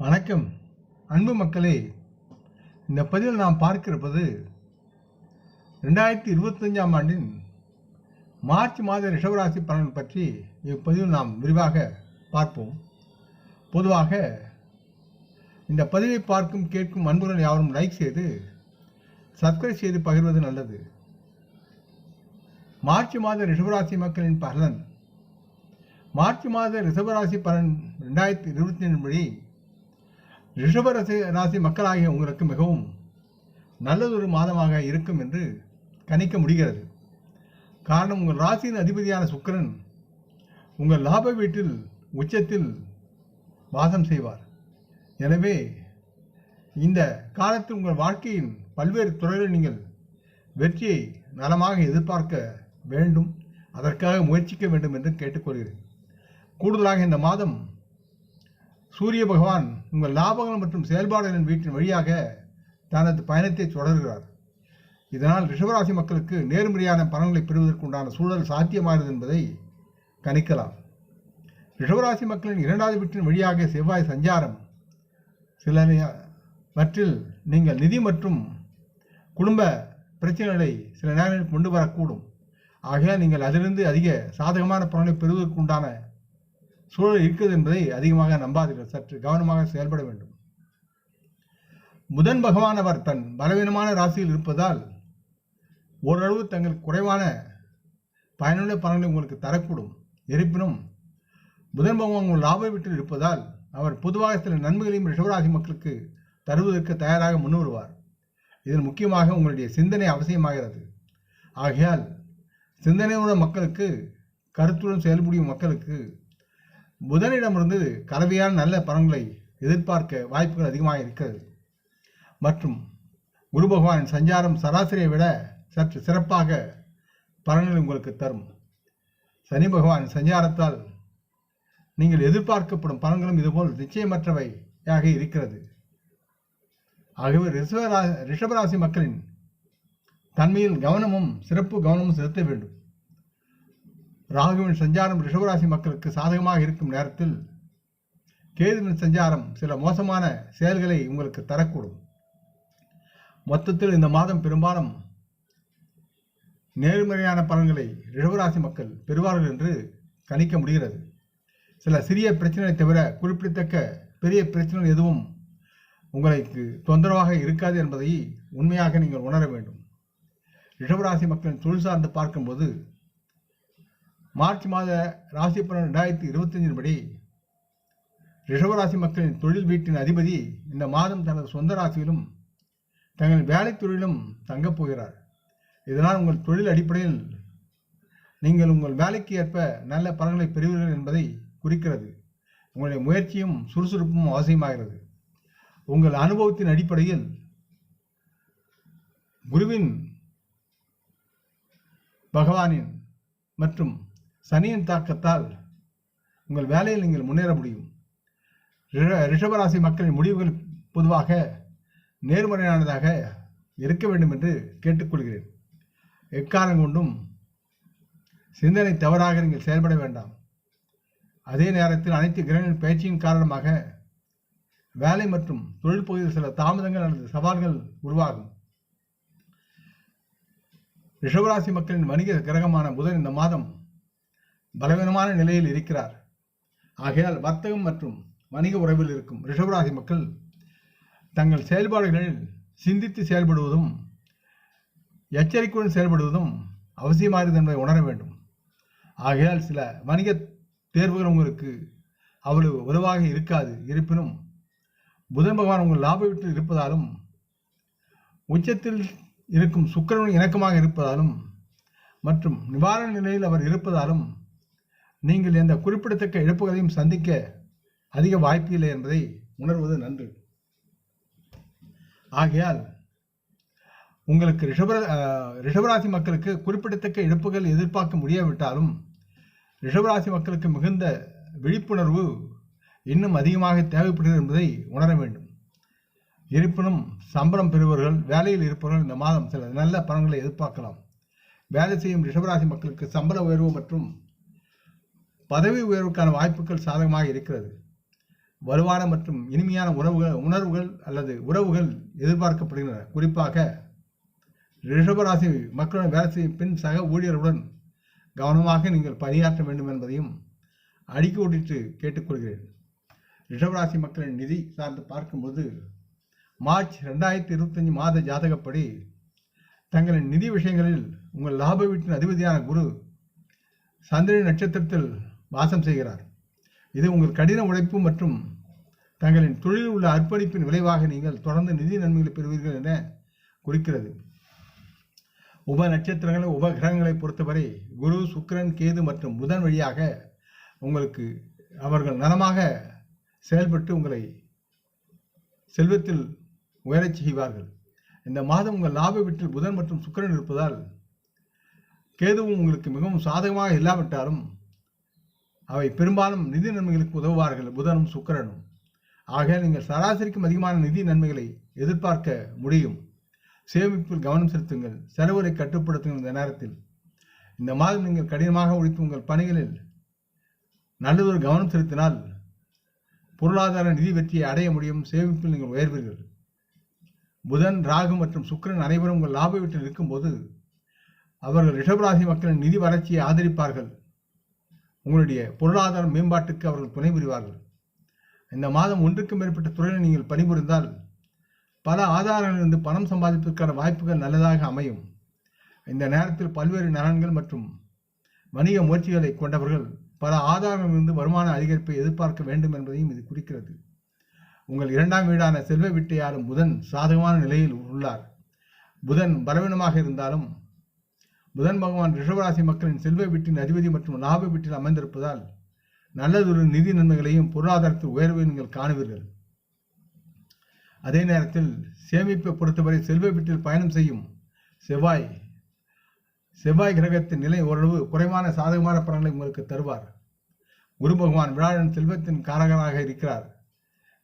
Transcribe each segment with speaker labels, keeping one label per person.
Speaker 1: வணக்கம். அன்பு மக்களே இந்த பதிவில் நாம் பார்க்கிறப்பது ரெண்டாயிரத்தி இருபத்தஞ்சாம் ஆண்டின் மார்ச் மாத ரிஷவராசி பலன் பற்றி இப்பதிவில் நாம் விரிவாக பார்ப்போம். பொதுவாக இந்த பதிவை பார்க்கும் கேட்கும் அன்புடன் யாவரும் லைக் செய்து சப்ஸ்கிரைப் செய்து பகிர்வது நல்லது. மார்ச் மாத ரிஷவராசி மக்களின் பலன். மார்ச் மாத ரிஷபராசி பலன் ரெண்டாயிரத்தி இருபத்தி ரெண்டு படி ரிஷப ராசி ராசி மக்களாகிய உங்களுக்கு மிகவும் நல்லதொரு மாதமாக இருக்கும் என்று கணிக்க முடிகிறது. காரணம் உங்கள் ராசியின் அதிபதியான சுக்கிரன் உங்கள் லாப வீட்டில் உச்சத்தில் வாசம் செய்வார். எனவே இந்த காலத்தில் உங்கள் வாழ்க்கையின் பல்வேறு துறைகளில் நீங்கள் வெற்றியை நலமாக எதிர்பார்க்க வேண்டும் அதற்காக முயற்சிக்க வேண்டும் என்று கேட்டுக்கொள்கிறேன். கூடுதலாக இந்த மாதம் சூரிய பகவான் உங்கள் லாபங்கள் மற்றும் செயல்பாடுகளின் வீட்டின் வழியாக தனது பயணத்தை தொடர்கிறார். இதனால் ரிஷபராசி மக்களுக்கு நேர்மறையான பலன்களை பெறுவதற்குண்டான சூழல் சாத்தியமாகிறது என்பதை கணிக்கலாம். ரிஷபராசி மக்களின் இரண்டாவது வீட்டின் வழியாக செவ்வாய் சஞ்சாரம். சில வற்றில் நீங்கள் நிதி மற்றும் குடும்ப பிரச்சனைகளை சில நேரங்களில் கொண்டு வரக்கூடும். ஆகையால் நீங்கள் அதிலிருந்து அதிக சாதகமான பலனை பெறுவதற்குண்டான சூழல் இருக்குது என்பதை அதிகமாக நம்பாதீர்கள். சற்று கவனமாக செயல்பட வேண்டும். புதன் பகவானவர் தன் பலவீனமான ராசியில் இருப்பதால் ஓரளவு தங்கள் குறைவான பயனுள்ள பலன்களை உங்களுக்கு தரக்கூடும். இருப்பினும் புதன் பகவான் உங்கள் லாப வீட்டில் இருப்பதால் அவர் பொதுவாக சில நன்மைகளையும் ரிஷவராசி மக்களுக்கு தருவதற்கு தயாராக முன்வருவார் இதில் முக்கியமாக உங்களுடைய சிந்தனை அவசியமாகிறது. ஆகையால் சிந்தனையுள்ள மக்களுக்கு கருத்துடன் செயல்புரியும் மக்களுக்கு புதனிடமிருந்து கலவையான நல்ல பலன்களை எதிர்பார்க்க வாய்ப்புகள் அதிகமாக இருக்கிறது. மற்றும் குரு பகவான் சஞ்சாரம் சராசரியை விட சற்று சிறப்பாக பலன்கள் உங்களுக்கு தரும். சனி பகவான் சஞ்சாரத்தால் நீங்கள் எதிர்பார்க்கப்படும் பலன்களும் இதுபோல் நிச்சயமற்றவையாக இருக்கிறது. ஆகவே ரிஷபரா ரிஷபராசி மக்களின் தன்மையில் கவனமும் சிறப்பு கவனமும் செலுத்த வேண்டும். ராகுவின் சஞ்சாரம் ரிஷபராசி மக்களுக்கு சாதகமாக இருக்கும் நேரத்தில் கேதுவின் சஞ்சாரம் சில மோசமான செயல்களை உங்களுக்கு தரக்கூடும். மொத்தத்தில் இந்த மாதம் பெரும்பாலும் நேர்மறையான பலன்களை ரிஷபராசி மக்கள் பெறுவார்கள் என்று கணிக்க முடிகிறது. சில சிறிய பிரச்சனைகளை தவிர குறிப்பிடத்தக்க பெரிய பிரச்சனை எதுவும் உங்களுக்கு தொந்தரவாக இருக்காது என்பதை உண்மையாக நீங்கள் உணர வேண்டும். ரிஷபராசி மக்களின் தொழில் சார்ந்து பார்க்கும்போது மார்ச் மாத ராசி பலன் ரெண்டாயிரத்தி இருபத்தஞ்சின் படி ரிஷபராசி மக்களின் தொழில் வீட்டின் அதிபதி இந்த மாதம் தனது சொந்த ராசியிலும் தங்கள் வேலை தொழிலும் தங்கப் போகிறார். இதனால் உங்கள் தொழில் அடிப்படையில் நீங்கள் உங்கள் வேலைக்கு ஏற்ப நல்ல பலன்களை பெறுவீர்கள் என்பதை குறிக்கிறது. உங்களுடைய முயற்சியும் சுறுசுறுப்பும் அவசியமாகிறது. உங்கள் அனுபவத்தின் அடிப்படையில் குருவின் பகவானின் மற்றும் சனியின் தாக்கத்தால் உங்கள் வேலையில் நீங்கள் முன்னேற முடியும். ரிஷ- ரிஷபராசி மக்களின் முடிவுகள் பொதுவாக நேர்மறையானதாக இருக்க வேண்டும் என்று கேட்டுக்கொள்கிறேன். எக்காரணம் கொண்டும் சிந்தனை தவறாக நீங்கள் செயல்பட வேண்டாம். அதே நேரத்தில் அனைத்து கிரகங்களின் பயிற்சியின் காரணமாக வேலை மற்றும் தொழில் பகுதியில் சில தாமதங்கள் அல்லது சவால்கள் உருவாகும். ரிஷபராசி மக்களின் வணிக கிரகமான புதன் இந்த மாதம் பலவீனமான நிலையில் இருக்கிறார். ஆகையால் வர்த்தகம் மற்றும் வணிக உறவில் இருக்கும் ரிஷபராசி மக்கள் தங்கள் செயல்பாடுகளில் சிந்தித்து செயல்படுவதும் எச்சரிக்கையுடன் செயல்படுவதும் அவசியமாகிறது என்பதை உணர வேண்டும். ஆகையால் சில வணிக தேர்வுகள் உங்களுக்கு அவ்வளவு வலுவாக இருக்காது. இருப்பினும் புதன் பகவான் உங்கள் லாப வீட்டில் இருப்பதாலும் உச்சத்தில் இருக்கும் சுக்கிரனுடன் இணக்கமாக இருப்பதாலும் மற்றும் நிவாரண நிலையில் அவர் இருப்பதாலும் நீங்கள் எந்த குறிப்பிடத்தக்க இழப்புகளையும் சந்திக்க அதிக வாய்ப்பில்லை என்பதை உணர்வது நன்று. ஆகையால் உங்களுக்கு ரிஷப ரிஷபராசி மக்களுக்கு குறிப்பிடத்தக்க இழப்புகள் எதிர்பார்க்க முடியாவிட்டாலும் ரிஷபராசி மக்களுக்கு மிகுந்த விழிப்புணர்வு இன்னும் அதிகமாக தேவைப்படுகிறது என்பதை உணர வேண்டும். இருப்பினும் சம்பளம் பெறுபவர்கள் வேலையில் இருப்பவர்கள் இந்த மாதம் சில நல்ல பலன்களை எதிர்பார்க்கலாம். வேலை செய்யும் ரிஷபராசி மக்களுக்கு சம்பள உயர்வு மற்றும் பதவி உயர்வுக்கான வாய்ப்புகள் சாதகமாக இருக்கிறது. வலுவான மற்றும் இனிமையான உறவுகள் உணர்வுகள் அல்லது உறவுகள் எதிர்பார்க்கப்படுகின்றன. குறிப்பாக ரிஷபராசி மக்களுடன் வேலை செய்யும் பின் சக ஊழியருடன் கவனமாக நீங்கள் பணியாற்ற வேண்டும் என்பதையும் அடிக்கோடிட்டு கேட்டுக்கொள்கிறேன். ரிஷபராசி மக்களின் நிதி சார்ந்து பார்க்கும்போது மார்ச் ரெண்டாயிரத்தி இருபத்தஞ்சி மாத ஜாதகப்படி தங்களின் நிதி விஷயங்களில் உங்கள் லாப வீட்டின் அதிபதியான குரு சந்திரன் நட்சத்திரத்தில் வாசம் செய்கிறார். இது உங்கள் கடின உழைப்பு மற்றும் தங்களின் தொழிலில் உள்ள அர்ப்பணிப்பின் விளைவாக நீங்கள் தொடர்ந்து நிதி நன்மைகளை பெறுவீர்கள் என குறிக்கிறது. உப நட்சத்திரங்களை உப கிரகங்களை பொறுத்தவரை குரு சுக்கிரன் கேது மற்றும் புதன் வழியாக உங்களுக்கு அவர்கள் நலமாக செயல்பட்டு உங்களை செல்வத்தில் உயரச் செய்வார்கள். இந்த மாதம் உங்கள் லாப வீட்டில் புதன் மற்றும் சுக்கிரன் இருப்பதால் கேதுவும் உங்களுக்கு மிகவும் சாதகமாக இல்லாவிட்டாலும் அவை பெரும்பாலும் நிதி நன்மைகளுக்கு உதவுவார்கள் புதனும் சுக்கிரனும். ஆக நீங்கள் சராசரிக்கும் அதிகமான நிதி நன்மைகளை எதிர்பார்க்க முடியும். சேமிப்பில் கவனம் செலுத்துங்கள் செலவுகளை கட்டுப்படுத்துங்கள் இந்த நேரத்தில். இந்த மாதம் நீங்கள் கடினமாக உழைத்து உங்கள் பணிகளில் நல்லதொரு கவனம் செலுத்தினால் பொருளாதார நிதி வெற்றியை அடைய முடியும் சேமிப்பில் நீங்கள் உயர்வீர்கள். புதன் ராகு மற்றும் சுக்கரன் அனைவரும் உங்கள் லாப வீட்டில் இருக்கும்போது அவர்கள் ரிஷபராசி மக்களின் நிதி வளர்ச்சியை ஆதரிப்பார்கள். உங்களுடைய பொருளாதார மேம்பாட்டுக்கு அவர்கள் துணை புரிவார்கள். இந்த மாதம் ஒன்றுக்கும் மேற்பட்ட துறையில் நீங்கள் பணிபுரிந்தால் பல ஆதாரங்களிலிருந்து பணம் சம்பாதிப்பதற்கான வாய்ப்புகள் நல்லதாக அமையும். இந்த நேரத்தில் பல்வேறு நலன்கள் மற்றும் வணிக முயற்சிகளை கொண்டவர்கள் பல ஆதாரங்களிலிருந்து வருமான அதிகரிப்பை எதிர்பார்க்க வேண்டும் என்பதையும் இது குறிக்கிறது. உங்கள் இரண்டாம் வீடான செல்வ வீட்டையாரும் புதன் சாதகமான நிலையில் உள்ளார். புதன் பலவீனமாக இருந்தாலும் புதன் பகவான் ரிஷபராசி மக்களின் செல்வ வீட்டின் அதிபதி மற்றும் லாப வீட்டில் அமைந்திருப்பதால் நல்லதொரு நிதி நன்மைகளையும் பொருளாதாரத்தில் உயர்வை நீங்கள் காணுவீர்கள். அதே நேரத்தில் சேமிப்பை பொறுத்தவரை செல்வ வீட்டில் பயணம் செய்யும் செவ்வாய் செவ்வாய் கிரகத்தின் நிலை ஓரளவு குறைவான சாதகமான பலன்களை உங்களுக்கு தருவார். குரு பகவான் விழாவின் செல்வத்தின் காரகராக இருக்கிறார்.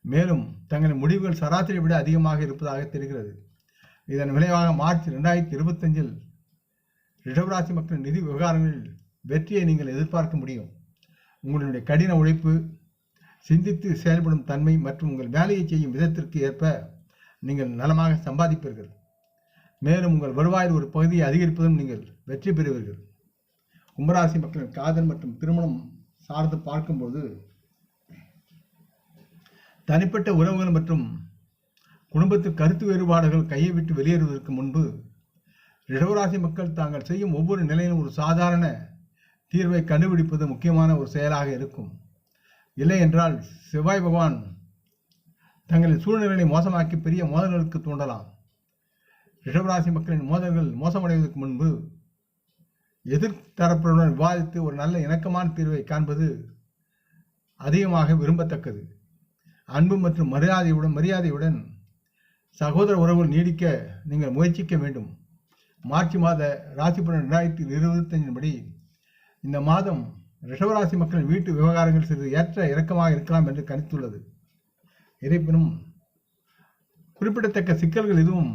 Speaker 1: மேலும் தங்களின் முடிவுகள் சராசரியை விட அதிகமாக இருப்பதாக தெரிகிறது. இதன் விளைவாக மார்ச் ரெண்டாயிரத்தி இருபத்தஞ்சில் ரிஷபராசி மக்களின் நிதி விவகாரங்களில் வெற்றியை நீங்கள் எதிர்பார்க்க முடியும். உங்களுடைய கடின உழைப்பு சிந்தித்து செயல்படும் தன்மை மற்றும் உங்கள் வேலையை செய்யும் விதத்திற்கு ஏற்ப நீங்கள் நலமாக சம்பாதிப்பீர்கள். மேலும் உங்கள் வருவாயில் ஒரு பகுதியை அதிகரிப்பதும் நீங்கள் வெற்றி பெறுவீர்கள். கும்பராசி மக்களின் காதல் மற்றும் திருமணம் சார்ந்து பார்க்கும்போது தனிப்பட்ட உறவுகள் மற்றும் குடும்பத்தில் கருத்து வேறுபாடுகள் கையை விட்டு வெளியேறுவதற்கு முன்பு ரிடவராசி மக்கள் தாங்கள் செய்யும் ஒவ்வொரு நிலையிலும் ஒரு சாதாரண தீர்வை கண்டுபிடிப்பது முக்கியமான ஒரு செயலாக இருக்கும். இல்லை என்றால் செவ்வாய் பகவான் தங்களின் சூழ்நிலையை மோசமாக்கி பெரிய மோதல்களுக்கு தூண்டலாம். ரிஷபராசி மக்களின் மோதல்கள் மோசமடைவதற்கு முன்பு எதிர்த்தரப்புடன் விவாதித்து ஒரு நல்ல இணக்கமான தீர்வை காண்பது அதிகமாக விரும்பத்தக்கது. அன்பு மற்றும் மரியாதையுடன் மரியாதையுடன் சகோதர உறவுகள் நீடிக்க நீங்கள் முயற்சிக்க வேண்டும். மார்ச் மாத ராசி பலன் ரெண்டாயிரத்தி இருபத்தஞ்சின் படி இந்த மாதம் ரிஷவராசி மக்களின் வீட்டு விவகாரங்கள் சிறிது ஏற்ற இறக்கமாக இருக்கலாம் என்று கணித்துள்ளது. இருப்பினும் குறிப்பிடத்தக்க சிக்கல்கள் எதுவும்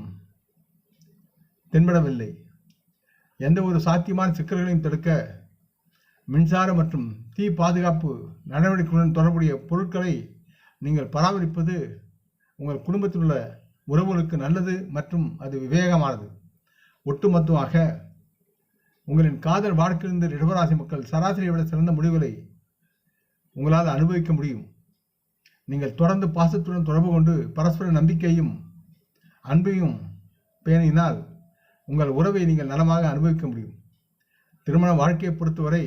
Speaker 1: தென்படவில்லை. எந்த ஒரு சாத்தியமான சிக்கல்களையும் தடுக்க மின்சார மற்றும் தீ பாதுகாப்பு நடவடிக்கைகளுடன் தொடர்புடைய பொருட்களை நீங்கள் பராமரிப்பது உங்கள் குடும்பத்தில் உள்ள உறவுகளுக்கு நல்லது மற்றும் அது விவேகமானது. ஒட்டுமொத்தமாக உங்களின் காதல் வாழ்க்கையிலிருந்து ரிஷபராசி மக்கள் சராசரியை விட சிறந்த முடிவுகளை உங்களால் அனுபவிக்க முடியும். நீங்கள் தொடர்ந்து பாசத்துடன் தொடர்பு கொண்டு பரஸ்பர நம்பிக்கையும் அன்பையும் பேணினால் உங்கள் உறவை நீங்கள் நலமாக அனுபவிக்க முடியும். திருமண வாழ்க்கையை பொறுத்தவரை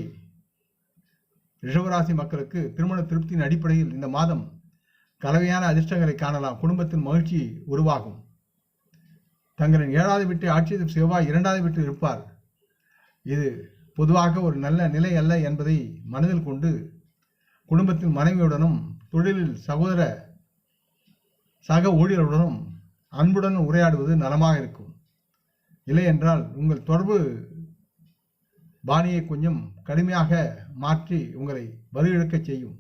Speaker 1: ரிஷவராசி மக்களுக்கு திருமண திருப்தியின் அடிப்படையில் இந்த மாதம் கலவையான அதிர்ஷ்டங்களை காணலாம். குடும்பத்தின் மகிழ்ச்சி உருவாகும். தங்களின் ஏழாவது வீட்டை ஆட்சி செவ்வாய் இரண்டாவது வீட்டில் இருப்பார். இது பொதுவாக ஒரு நல்ல நிலை அல்ல என்பதை மனதில் கொண்டு குடும்பத்தில் மனைவியுடனும் தொழிலில் சகோதர சக ஊழியர்களுடனும் அன்புடன் உரையாடுவது நலமாக இருக்கும். இல்லை என்றால் உங்கள் தொடர்பு பாணியை கொஞ்சம் கடுமையாக மாற்றி உங்களை வலுவிழக்கச் செய்யும்.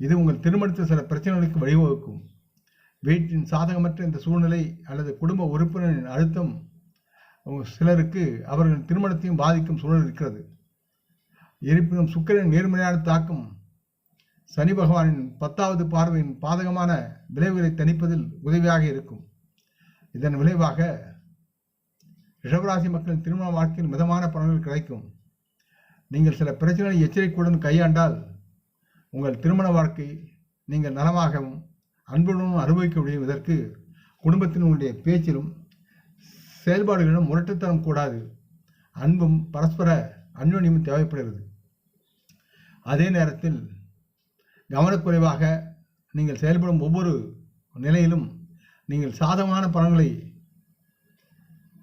Speaker 1: இது உங்கள் திருமணத்தில் சில பிரச்சனைகளுக்கு வழிவகுக்கும். வீட்டின் சாதகமற்ற இந்த சூழ்நிலை அல்லது குடும்ப உறுப்பினரின் அழுத்தம் சிலருக்கு அவர்களின் திருமணத்தையும் பாதிக்கும் சூழல் இருக்கிறது. இருப்பினும் சுக்கிரன் நேர்மறையான தாக்கம் சனி பகவானின் பத்தாவது பார்வையின் பாதகமான விளைவுகளை தணிப்பதில் உதவியாக இருக்கும். இதன் விளைவாக ரிஷபராசி மக்களின் திருமண வாழ்க்கையில் மிதமான பலன்கள் கிடைக்கும். நீங்கள் சில பிரச்சனைகளை எச்சரிக்கையுடன் கையாண்டால் உங்கள் திருமண வாழ்க்கை நீங்கள் நலமாகவும் அன்புடனும் அனுபவிக்க முடியும் குடும்பத்தினுடைய பேச்சிலும் செயல்பாடுகளிலும் முரட்டுத்தனம் கூடாது. அன்பும் பரஸ்பர அந்யோன்யமும் தேவைப்படுகிறது. அதே நேரத்தில் கவனக்குறைவாக நீங்கள் செயல்படும் ஒவ்வொரு நிலையிலும் நீங்கள் சாதகமான பலன்களை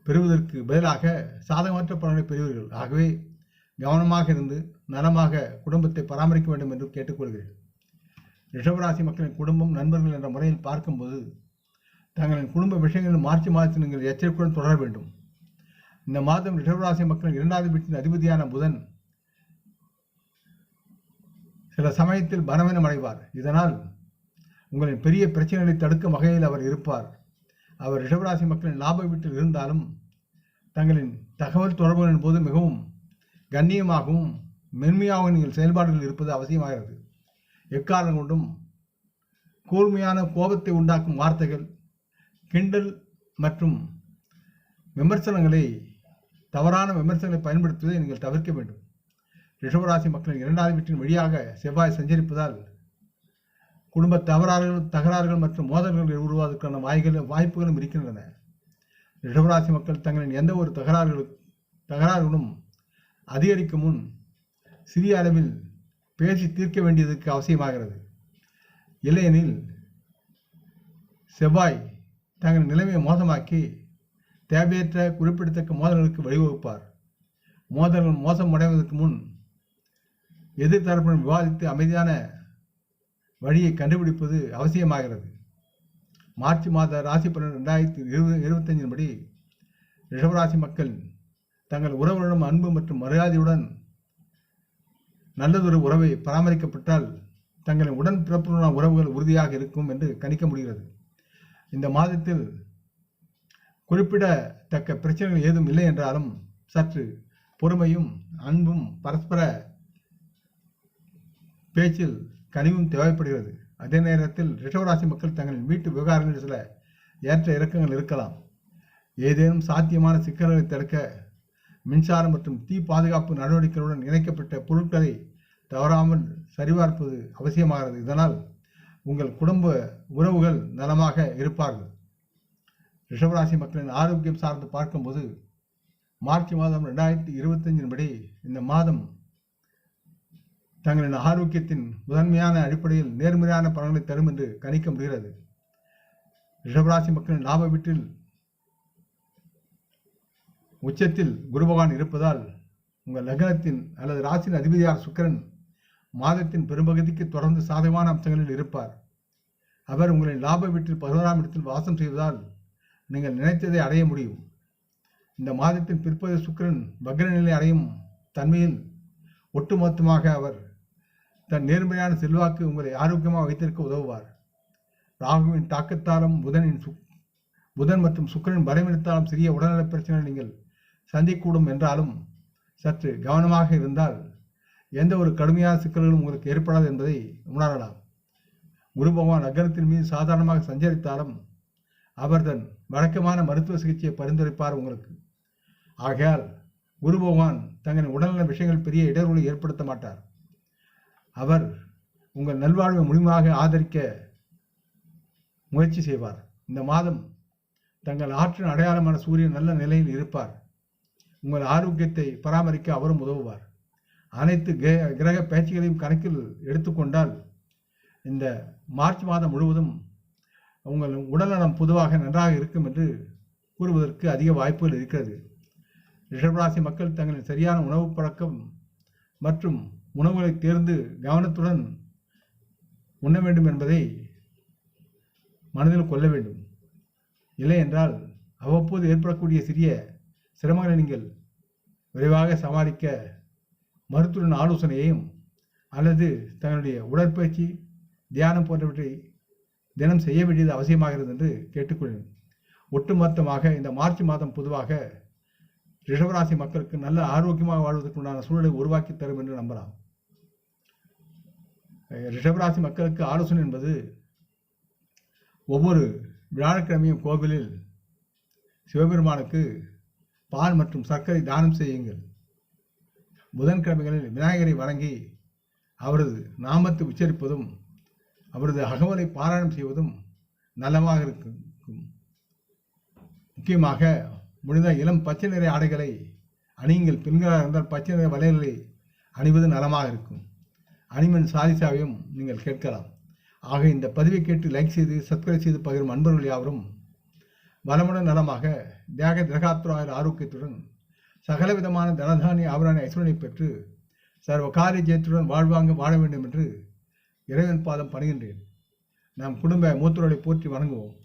Speaker 1: பெறுவதற்கு பதிலாக சாதகமற்ற பலன்களை பெறுவீர்கள். ஆகவே கவனமாக இருந்து நலமாக குடும்பத்தை பராமரிக்க வேண்டும் என்று கேட்டுக்கொள்கிறேன். ரிஷபராசி மக்களின் குடும்பம் நண்பர்கள் என்ற முறையில் பார்க்கும்போது தங்களின் குடும்ப விஷயங்களில் மார்ச் மாதத்தில் நீங்கள் எச்சரிக்கையுடன் தொடர வேண்டும். இந்த மாதம் ரிஷபராசி மக்களின் இரண்டாவது வீட்டின் அதிபதியான புதன் சில சமயத்தில் பலவீனம் அடைவார். இதனால் உங்களின் பெரிய பிரச்சனைகளை தடுக்கும் வகையில் அவர் இருப்பார். அவர் ரிஷபராசி மக்களின் லாப வீட்டில் இருந்தாலும் தங்களின் தகவல் தொடர்புகளின் போது மிகவும் கண்ணியமாகவும் மென்மையாகவும் நீங்கள் செயல்பாடுகள் இருப்பது அவசியமாகிறது. எக்காரணம் கொண்டும் கூர்மையான கோபத்தை உண்டாக்கும் வார்த்தைகள் கிண்டல் மற்றும் விமர்சனங்களை தவறான விமர்சனங்களை பயன்படுத்துவதை நீங்கள் தவிர்க்க வேண்டும். ரிஷபராசி மக்களின் இரண்டாவது வீட்டின் வழியாக செவ்வாய் சஞ்சரிப்பதால் குடும்ப தகராறுகள் தகராறுகள் மற்றும் மோதல்கள் உருவாவதற்கான வாய்கள் வாய்ப்புகளும் இருக்கின்றன. ரிஷபராசி மக்கள் தங்களின் எந்த ஒரு தகராறுகளும் தகராறுகளும் அதிகரிக்கும் முன் சிறிய அளவில் பேசி தீர்க்க வேண்டியதுக்கு அவசியமாகிறது. இல்லையெனில் செவ்வாய் தங்கள் நிலைமையை மோசமாக்கி தேவையற்ற குறிப்பிடத்தக்க மோதல்களுக்கு வழிவகுப்பார். மோதல்கள் மோசம் அடைவதற்கு முன் எதிர்த்தரப்புடன் விவாதித்து அமைதியான வழியை கண்டுபிடிப்பது அவசியமாகிறது. மார்ச் மாத ராசி பலன் ரெண்டாயிரத்தி இருபது இருபத்தஞ்சின் படி ரிஷபராசி மக்கள் தங்கள் உறவுகளிடம் அன்பு மற்றும் மரியாதையுடன் நல்லதொரு உறவை பராமரிக்கப்பட்டால் தங்களின் உடன் பிறப்புடனான உறவுகள் உறுதியாக இருக்கும் என்று கணிக்க முடிகிறது. இந்த மாதத்தில் குறிப்பிடத்தக்க பிரச்சனைகள் ஏதும் இல்லை என்றாலும் சற்று பொறுமையும் அன்பும் பரஸ்பர பேச்சில் கனிவும் தேவைப்படுகிறது. அதே நேரத்தில் ரிஷவராசி மக்கள் தங்களின் வீட்டு விவகாரங்களில் சில ஏற்ற இறக்கங்கள் இருக்கலாம். ஏதேனும் சாத்தியமான சிக்கல்களை தடுக்க மின்சாரம் மற்றும் தீ பாதுகாப்பு நடவடிக்கைகளுடன் இணைக்கப்பட்ட பொருட்களை தவறாமல் சரிபார்ப்பது அவசியமாகிறது. இதனால் உங்கள் குடும்ப உறவுகள் நலமாக இருப்பார்கள். ரிஷபராசி மக்களின் ஆரோக்கியம் சார்ந்து பார்க்கும்போது மார்ச் மாதம் ரெண்டாயிரத்தி இருபத்தஞ்சின் படி இந்த மாதம் தங்களின் ஆரோக்கியத்தின் முதன்மையான அடிப்படையில் நேர்மறையான பலன்களை தரும் என்று கணிக்க முடிகிறது. ரிஷபராசி மக்களின் லாப வீட்டில் உச்சத்தில் குரு பகவான் இருப்பதால் உங்கள் லக்னத்தின் அல்லது ராசியின் அதிபதியார் சுக்கிரன் மாதத்தின் பெரும்பகுதிக்கு தொடர்ந்து சாதகமான அம்சங்களில் இருப்பார். அவர் உங்களின் லாப வீட்டில் பதினோராம் இடத்தில் வாசம் செய்வதால் நீங்கள் நினைத்ததை அடைய முடியும். இந்த மாதத்தின் பிற்பகுதி சுக்கிரன் வக்ரநிலை அடையும் தன்மையில் ஒட்டுமொத்தமாக அவர் தன் நேர்மையான செல்வாக்கு உங்களை ஆரோக்கியமாக வைத்திருக்க உதவுவார். ராகுவின் தாக்கத்தாலும் புதனின் சுக் புதன் மற்றும் சுக்கரன் பலவீனத்தாலும் சிறிய உடல்நலப் பிரச்சனைகளை நீங்கள் சந்திக்கூடும் என்றாலும் சற்று கவனமாக இருந்தால் எந்த ஒரு கடுமையான சிக்கல்களும் உங்களுக்கு ஏற்படாது என்பதை உணரலாம். குரு பகவான் அக்ரத்தின் மீது சாதாரணமாக சஞ்சரித்தாலும் அவர் தன் வழக்கமான மருத்துவ சிகிச்சையை பரிந்துரைப்பார் உங்களுக்கு. ஆகையால் குரு பகவான் தங்களின் உடல்நல விஷயங்கள் பெரிய இடர்வுகளை ஏற்படுத்த மாட்டார். அவர் உங்கள் நல்வாழ்வை முழுமையாக ஆதரிக்க முயற்சி செய்வார். இந்த மாதம் தங்கள் ஆற்றின் அடையாளமான சூரியன் நல்ல நிலையில் இருப்பார். உங்கள் ஆரோக்கியத்தை பராமரிக்க அவரும் உதவுவார். அனைத்து கிர- கிரக பேச்சுகளையும் கணக்கில் எடுத்துக்கொண்டால் இந்த மார்ச் மாதம் முழுவதும் உங்கள் உடல்நலம் பொதுவாக நன்றாக இருக்கும் என்று கூறுவதற்கு அதிக வாய்ப்புகள் இருக்கிறது. ரிஷபராசி மக்கள் தங்களின் சரியான உணவு பழக்கம் மற்றும் உணவுகளை தேர்ந்து கவனத்துடன் உண்ண வேண்டும் என்பதை மனதில் கொள்ள வேண்டும். இல்லை என்றால் அவ்வப்போது ஏற்படக்கூடிய சிறிய சிரமங்களை நீங்கள் விரைவாக சமாளிக்க மருத்துவரின் ஆலோசனையையும் அல்லது தங்களுடைய உடற்பயிற்சி தியானம் போன்றவற்றை தினம் செய்ய வேண்டியது அவசியமாகிறது என்று கேட்டுக்கொள்கிறேன் ஒட்டுமொத்தமாக இந்த மார்ச் மாதம் பொதுவாக ரிஷவராசி மக்களுக்கு நல்ல ஆரோக்கியமாக வாழ்வதற்குண்டான சூழலை உருவாக்கி தரும் என்று நம்பலாம். ரிஷவராசி ரிஷபராசி மக்களுக்கு ஆலோசனை என்பது ஒவ்வொரு வியாழக்கிழமையும் கோவிலில் சிவபெருமானுக்கு பால் மற்றும் சர்க்கரை தானம் செய்யுங்கள். புதன்கிழமைகளில் விநாயகரை வணங்கி அவரது நாமத்தை உச்சரிப்பதும் அவரது அகவலை பாராயணம் செய்வதும் நலமாக இருக்கும். முக்கியமாக முடிந்த இளம் பச்சை நிற ஆடைகளை அணியுங்கள். பெண்களாக இருந்தால் பச்சை நிற வளையல்களை அணிவது நலமாக இருக்கும். அணிமன் சாதிசாவையும் நீங்கள் கேட்கலாம். ஆக இந்த பதிவை கேட்டு லைக் செய்து சப்ஸ்கிரைப் செய்து பகிரும் அன்பர்கள் யாவரும் வளமுடன் நலமாக தேக திரகாத்துராய ஆரோக்கியத்துடன் சகலவிதமான தனதானிய ஆபரண ஐஸ்வரனை பெற்று சர்வ காரிய ஜெயத்துடன் வாழ்வாங்க வாழ வேண்டும் என்று இறைவன் பாதம் பணிகின்றேன். நம் குடும்ப மூத்தோரை போற்றி வணங்குவோம்.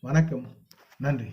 Speaker 1: வணக்கம். நன்றி.